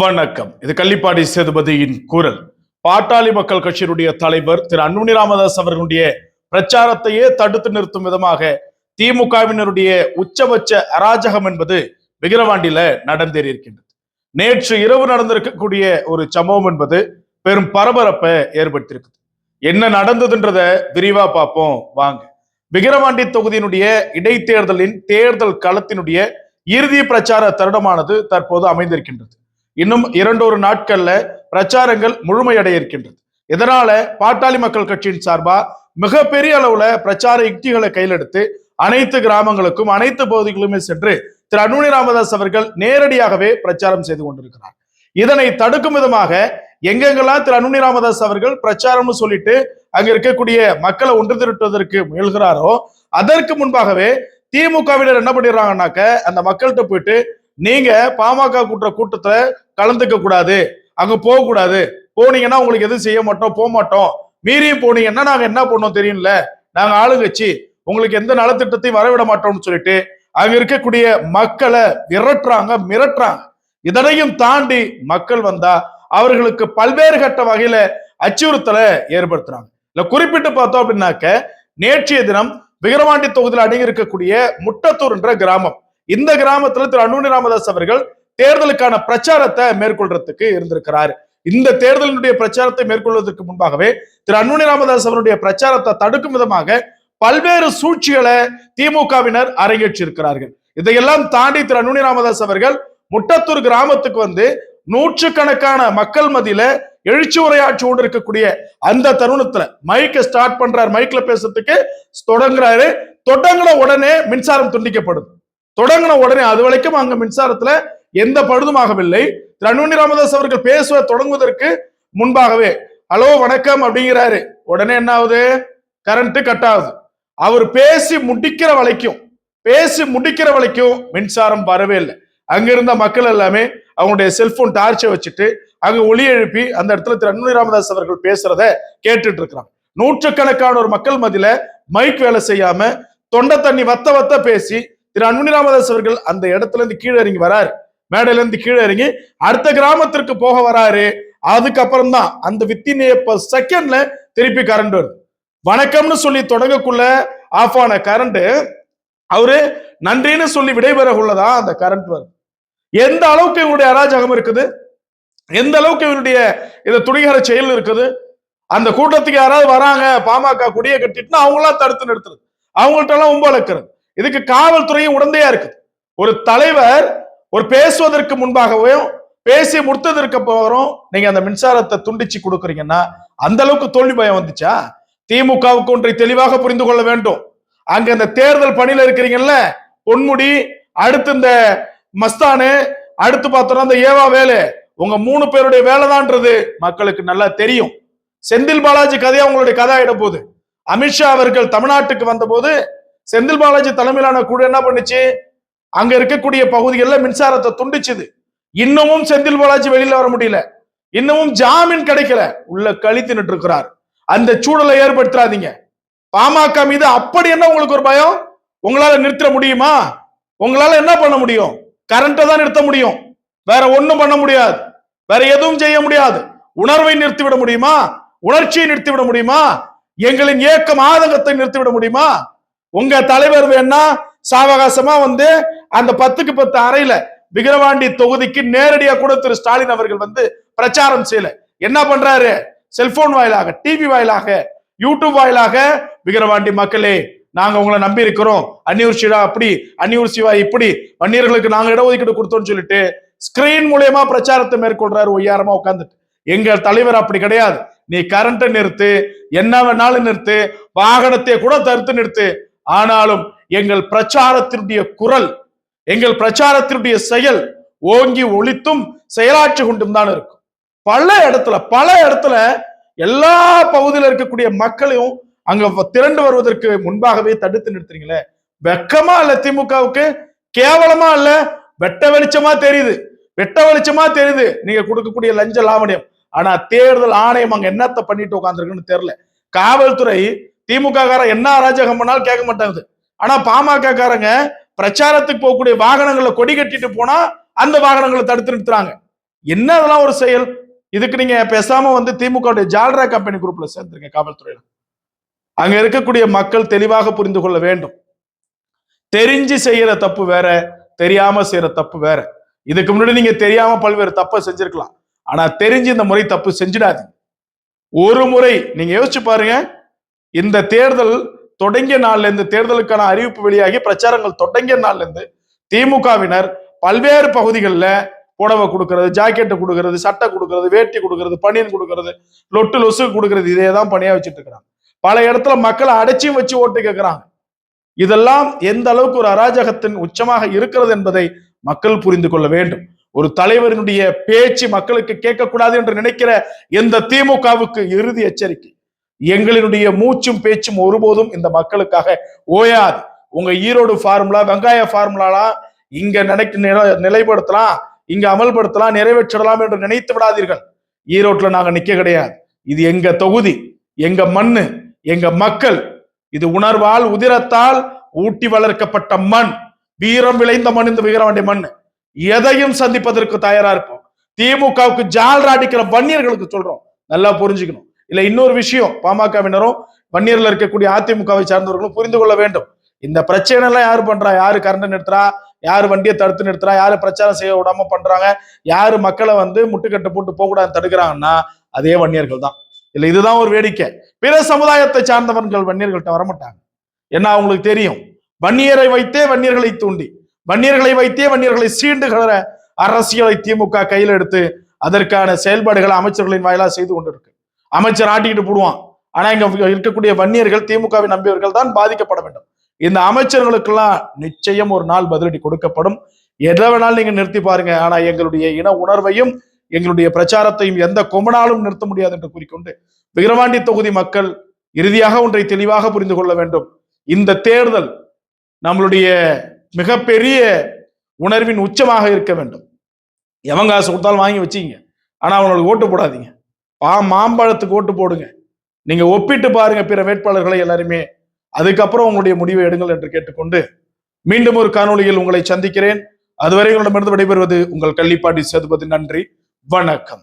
வணக்கம். இது கள்ளிப்பாடி சேதுபதியின் குரல். பாட்டாளி மக்கள் கட்சியினுடைய தலைவர் திரு அன்புமணி ராமதாஸ் அவர்களுடைய பிரச்சாரத்தையே தடுத்து நிறுத்தும் விதமாக திமுகவினருடைய உச்சபட்ச அராஜகம் என்பது விக்கிரவாண்டியில நடந்தேறியிருக்கின்றது நேற்று இரவு நடந்திருக்கக்கூடிய ஒரு சம்பவம் என்பது பெரும் பரபரப்பை ஏற்படுத்தியிருக்குது. என்ன நடந்ததுன்றத விரிவா பார்ப்போம். வாங்க. விக்கிரவாண்டி தொகுதியினுடைய இடைத்தேர்தலின் தேர்தல் களத்தினுடைய இறுதி பிரச்சார தருணமானது தற்போது அமைந்திருக்கின்றது. இன்னும் இரண்டொரு நாட்கள்ல பிரச்சாரங்கள் முழுமையடைய இருக்கின்றது இதனால பாட்டாளி மக்கள் கட்சியின் சார்பா மிகப்பெரிய அளவுல பிரச்சார யுக்திகளை கையிலெடுத்து அனைத்து கிராமங்களுக்கும் அனைத்து பகுதிகளுமே சென்று திரு அன்புமணி ராமதாஸ் அவர்கள் நேரடியாகவே பிரச்சாரம் செய்து கொண்டிருக்கிறார். இதனை தடுக்கும் விதமாக எங்கெங்கெல்லாம் திரு அன்புமணி ராமதாஸ் அவர்கள் பிரச்சாரம்னு சொல்லிட்டு அங்க இருக்கக்கூடிய மக்களை ஒன்று திரட்டுவதற்கு முயல்கிறாரோ அதற்கு முன்பாகவே திமுகவினர் என்ன பண்ணிடுறாங்கன்னாக்க அந்த மக்கள்கிட்ட போயிட்டு நீங்க பாமக கூட்டுற கூட்டத்துல கலந்துக்க கூடாது. அங்க போக கூடாது. போனீங்கன்னா உங்களுக்கு எதுவும் செய்ய மாட்டோம் போக மாட்டோம். மீறியும் போனீங்கன்னா நாங்க என்ன பண்ணோம் தெரியும்ல? நாங்க ஆளுங்கட்சி. உங்களுக்கு எந்த நலத்திட்டத்தையும் வரவிட மாட்டோம்னு சொல்லிட்டு அங்க இருக்கக்கூடிய மக்களை விரட்டுறாங்க மிரட்டுறாங்க. இதனையும் தாண்டி மக்கள் வந்தா அவர்களுக்கு பல்வேறு கட்ட வகையில அச்சுறுத்தலை ஏற்படுத்துறாங்க. இல்ல குறிப்பிட்டு பார்த்தோம் அப்படின்னாக்க நேற்றைய தினம் விக்கிரவாண்டி தொகுதியில் அடங்கி இருக்கக்கூடிய முட்டத்தூர் என்ற கிராமம். இந்த கிராமத்துல திரு அன்புமணி ராமதாஸ் அவர்கள் தேர்தலுக்கான பிரச்சாரத்தை மேற்கொள்றதுக்கு இருந்திருக்கிறார். இந்த தேர்தலினுடைய பிரச்சாரத்தை மேற்கொள்வதற்கு முன்பாகவே திரு அன்புமணி ராமதாஸ் அவருடைய பிரச்சாரத்தை தடுக்கும் விதமாக பல்வேறு சூழ்ச்சிகளை திமுகவினர் அரங்கேற்றிருக்கிறார்கள் இதையெல்லாம் தாண்டி திரு அன்புமணி ராமதாஸ் அவர்கள் முட்டத்தூர் கிராமத்துக்கு வந்து நூற்றுக்கணக்கான மக்கள் மத்தியில எழுச்சி உரையாற்றி கொண்டு இருக்கக்கூடிய அந்த தருணத்துல மைக்க ஸ்டார்ட் பண்றாரு. மைக்ல பேசுறதுக்கு தொடங்குறாரு. தொடங்கின உடனே மின்சாரம் துண்டிக்கப்படுது. தொடங்கின உடனே அது வரைக்கும் அங்க மின்சாரத்துல எந்த பழுதுமாகவில்லை திரு அன்புமணி ராமதாஸ் அவர்கள் பேசுவ தொடங்குவதற்கு முன்பாகவே ஹலோ வணக்கம் அப்படிங்கிறாரு. உடனே என்ன ஆகுது கரண்ட் கட் ஆகுது. அவர் பேசி முடிக்கிற வரைக்கும் பேசி முடிக்கிற வரைக்கும் மின்சாரம் வரவே இல்லை. அங்க இருந்த மக்கள் எல்லாமே அவங்களுடைய செல்போன் டார்ச்சை வச்சுட்டு அங்க ஒளி எழுப்பி அந்த இடத்துல திரு அன்புமணி ராமதாஸ் அவர்கள் பேசுறத கேட்டுட்டு இருக்கிறாங்க. நூற்றுக்கணக்கான ஒரு மக்கள் மதியில மைக் வேலை செய்யாம தொண்டை தண்ணி வத்த வத்த பேசி திரு அன்புமணி ராமதாஸ் அவர்கள் அந்த இடத்துல இருந்து கீழே இறங்கி வராரு. மேடையிலேருந்து கீழே இறங்கி அடுத்த கிராமத்திற்கு போக வராரு. அதுக்கப்புறம் தான் அந்த வித்தின் செகண்ட்ல திருப்பி கரண்ட் வருது. வணக்கம்னு சொல்லி தொடங்கக்குள்ள ஆஃப் ஆன கரண்ட் அவரு நன்றின்னு சொல்லி விடைபெறக்குள்ளதான் அந்த கரண்ட் வருது. எந்த அளவுக்கு இவனுடைய அராஜகம் இருக்குது? எந்த அளவுக்கு இவருடைய இந்த துணிகர செயல் இருக்குது? அந்த கூட்டத்துக்கு யாராவது வராங்க பாமக கொடியை கட்டிட்டுனா அவங்களாம் தடுத்து நிறுத்துறது. அவங்கள்ட்ட எல்லாம் உம்ப இதுக்கு காவல்துறையும் உடந்தையா இருக்குது. ஒரு தலைவர் ஒரு பேசுவதற்கு முன்பாகவும் பேசி முடித்ததற்கு அப்புறம் நீங்க அந்த மின்சாரத்தை துண்டிச்சு கொடுக்குறீங்கன்னா அந்த அளவுக்கு தோல்வி பயம் வந்துச்சா? திமுகவுக்கு ஒன்றை தெளிவாக புரிந்து கொள்ள வேண்டும். அங்க இந்த தேர்தல் பணியில இருக்கிறீங்கல்ல பொன்முடி அடுத்து இந்த மஸ்தானு அடுத்து பார்த்தோம்னா இந்த ஏவா வேலு உங்க மூணு பேருடைய வேலைதான்றது மக்களுக்கு நல்லா தெரியும். செந்தில் பாலாஜி கதையா உங்களுடைய கதை ஆயிட போகுது. அமித்ஷா அவர்கள் தமிழ்நாட்டுக்கு வந்தபோது செந்தில் பாலாஜி தலைமையிலான குழு என்ன பண்ணுச்சு? அங்க இருக்கக்கூடிய பகுதிகளில் மின்சாரத்தை துண்டிச்சுது. இன்னமும் செந்தில் பாலாஜி வெளியில வர முடியல. இன்னமும் ஜாமீன் கிடைக்கல. உள்ள கழித்து இருக்கிறார். அந்த சூழலை ஏற்படுத்தாதீங்க. பாமக மீது அப்படி என்ன உங்களுக்கு ஒரு பயம்? உங்களால நிறுத்த முடியுமா? உங்களால என்ன பண்ண முடியும்? கரண்ட்டை தான் நிறுத்த முடியும். வேற ஒண்ணும் பண்ண முடியாது. வேற எதுவும் செய்ய முடியாது. உணர்வை நிறுத்திவிட முடியுமா? உணர்ச்சியை நிறுத்திவிட முடியுமா? எங்களின் ஏக்கம் ஆதங்கத்தை நிறுத்திவிட முடியுமா? உங்க தலைவர் வேணா சாவகாசமா வந்து அந்த பத்துக்கு பத்து அறையில விக்கிரவாண்டி தொகுதிக்கு நேரடியா கூட திரு ஸ்டாலின் அவர்கள் வந்து பிரச்சாரம் செய்யல. என்ன பண்றாரு? செல்போன் வாயிலாக டிவி வாயிலாக யூடியூப் வாயிலாக விக்கிரவாண்டி மக்களே நாங்க உங்களை நம்பி இருக்கிறோம். அந்நியூர் சிவா அப்படி அந்நியூர் சிவா இப்படி வன்னியர்களுக்கு நாங்க இடஒதுக்கீடு கொடுத்தோம்னு சொல்லிட்டு ஸ்கிரீன் மூலியமா பிரச்சாரத்தை மேற்கொள்றாரு ஒய்யாரமா உட்காந்துட்டு எங்கள் தலைவர் அப்படி கிடையாது. நீ கரண்ட்டை நிறுத்து என்ன வேணாலும் நிறுத்து வாகனத்தை கூட தடுத்து நிறுத்து. ஆனாலும் எங்கள் பிரச்சாரத்தினுடைய குரல் எங்கள் பிரச்சாரத்தினுடைய செயல் ஓங்கி ஒழித்தும் செயலாற்றி கொண்டும் தான் இருக்கும். பல இடத்துல பல இடத்துல எல்லா பகுதியில் இருக்கக்கூடிய மக்களையும் அங்க திரண்டு வருவதற்கு முன்பாகவே தடுத்து நிறுத்துறீங்களே? வெக்கமா இல்ல திமுகவுக்கு? கேவலமா இல்ல? வெட்ட வெளிச்சமா தெரியுது. வெட்ட வெளிச்சமா தெரியுது. நீங்க கொடுக்கக்கூடிய லஞ்ச லாவணியம். ஆனா தேர்தல் ஆணையம் அங்க என்னத்த பண்ணிட்டு உட்காந்துருக்குன்னு தெரியல. காவல்துறை திமுக காரன் என்ன அராஜகம் பண்ணாலும் கேட்க மாட்டாங்க. ஆனா பாமக காரங்க பிரச்சாரத்துக்கு போகக்கூடிய வாகனங்களை கொடி கட்டிட்டு போனா அந்த வாகனங்களை தடுத்து நிறுத்துறாங்க. என்ன அதெல்லாம் ஒரு செயல்? இதுக்கு நீங்க பேசாம வந்து திமுக ஜால்ரா கம்பெனி குரூப்ல சேர்ந்துருங்க காவல்துறையில. அங்க இருக்கக்கூடிய மக்கள் தெளிவாக புரிந்து கொள்ள வேண்டும். தெரிஞ்சு செய்யற தப்பு வேற தெரியாம செய்யற தப்பு வேற. இதுக்கு முன்னாடி நீங்க தெரியாம பல்வேறு தப்பை செஞ்சிருக்கலாம். ஆனா தெரிஞ்சு இந்த முறை தப்பு செஞ்சிடாது ஒரு முறை நீங்க யோசிச்சு பாருங்க. இந்த தேர்தல் தொடங்கிய நாள்ல இருந்து தேர்தலுக்கான அறிவிப்பு வெளியாகி பிரச்சாரங்கள் தொடங்கிய நாள்ல இருந்து திமுகவினர் பல்வேறு பகுதிகளில் புடவை கொடுக்கறது ஜாக்கெட்டு கொடுக்கறது சட்டை கொடுக்கறது வேட்டி கொடுக்கறது பனியன் கொடுக்கறது லொட்டு லொசு கொடுக்கறது இதே தான் பணியா வச்சுட்டு இருக்கிறாங்க பல இடத்துல மக்களை அடைச்சியும் வச்சு ஓட்டு கேட்குறாங்க. இதெல்லாம் எந்த அளவுக்கு ஒரு அராஜகத்தின் உச்சமாக இருக்கிறது என்பதை மக்கள் புரிந்து கொள்ள வேண்டும். ஒரு தலைவரினுடைய பேச்சு மக்களுக்கு கேட்கக்கூடாது என்று நினைக்கிற எந்த திமுகவுக்கு இறுதி எச்சரிக்கை? எங்களினுடைய மூச்சும் பேச்சும் ஒருபோதும் இந்த மக்களுக்காக ஓயாது. உங்க ஈரோடு ஃபார்முலா வெங்காய ஃபார்முலாலாம் இங்க நினைக்க நில- நிலைப்படுத்தலாம் இங்க அமல்படுத்தலாம் நிறைவேற்றலாம் என்று நினைத்து விடாதீர்கள். ஈரோட்ல நாங்க நிக்க கிடையாது. இது எங்க தொகுதி எங்க மண்ணு எங்க மக்கள். இது உணர்வால் உதிரத்தால் ஊட்டி வளர்க்கப்பட்ட மண். வீரம் விளைந்த மண் இந்த வீரவாண்டி மண். எதையும் சந்திப்பதற்கு தயாரா இருப்போம். திமுகவுக்கு ஜால்ரா அடிக்கிற வன்னியர்களுக்கு சொல்றோம். நல்லா புரிஞ்சுக்கணும். இல்ல இன்னொரு விஷயம் பாமகவினரும் பன்னீர்ல இருக்கக்கூடிய அதிமுகவை சார்ந்தவர்களும் புரிந்து கொள்ள வேண்டும். இந்த பிரச்சனை எல்லாம் யாரு பண்றா? யாரு கரண்ட் நிறுத்துறா? யாரு வண்டியை தடுத்து நிறுத்துறா? யாரு பிரச்சாரம் செய்ய விடாம பண்றாங்க? யாரு மக்களை வந்து முட்டுக்கட்டை போட்டு போக கூடாது தடுக்கிறாங்கன்னா அதே வன்னியர்கள் தான். இல்ல இதுதான் ஒரு வேடிக்கை. பிற சமுதாயத்தை சார்ந்தவர்கள் வன்னியர்கள்ட்ட வரமாட்டாங்க. ஏன்னா அவங்களுக்கு தெரியும். வன்னியரை வைத்தே வன்னியர்களை தூண்டி வன்னியர்களை வைத்தே வன்னியர்களை சீண்டுகிற அரசியலை திமுக கையில் எடுத்து அதற்கான செயல்பாடுகளை அமைச்சர்களின் வாயிலாக செய்து கொண்டிருக்கு. அமைச்சர் ஆட்டிக்கிட்டு போடுவான். ஆனா இங்க இருக்கக்கூடிய வன்னியர்கள் திமுகவை நம்பியவர்கள் தான் பாதிக்கப்பட வேண்டும். இந்த அமைச்சர்களுக்கெல்லாம் நிச்சயம் ஒரு நாள் பதிலடி கொடுக்கப்படும். எதை வேணாலும் நீங்க நிறுத்தி பாருங்க. ஆனா எங்களுடைய இன உணர்வையும் எங்களுடைய பிரச்சாரத்தையும் எந்த கொம்பனாலும் நிறுத்த முடியாது என்று கூறிக்கொண்டு விக்கிரவாண்டி தொகுதி மக்கள் இறுதியாக ஒன்றை தெளிவாக புரிந்து கொள்ள வேண்டும். இந்த தேர்தல் நம்மளுடைய மிகப்பெரிய உணர்வின் உச்சமாக இருக்க வேண்டும். எவன் காசு கொடுத்தாலும் வாங்கி வச்சிங்க ஆனா அவங்களுக்கு ஓட்டு போடாதீங்க. பா மாம்பழத்துக்கு ஓட்டு போடுங்க. நீங்க ஒப்பிட்டு பாருங்க பிற வேட்பாளர்களை எல்லாருமே. அதுக்கப்புறம் உங்களுடைய முடிவை எடுங்கள் என்று கேட்டுக்கொண்டு மீண்டும் ஒரு காணொளியில் உங்களை சந்திக்கிறேன். அதுவரை உங்களிடமிருந்து விடைபெறுவது உங்கள் கள்ளிப்பாட்டி சேதுபதி. நன்றி. வணக்கம்.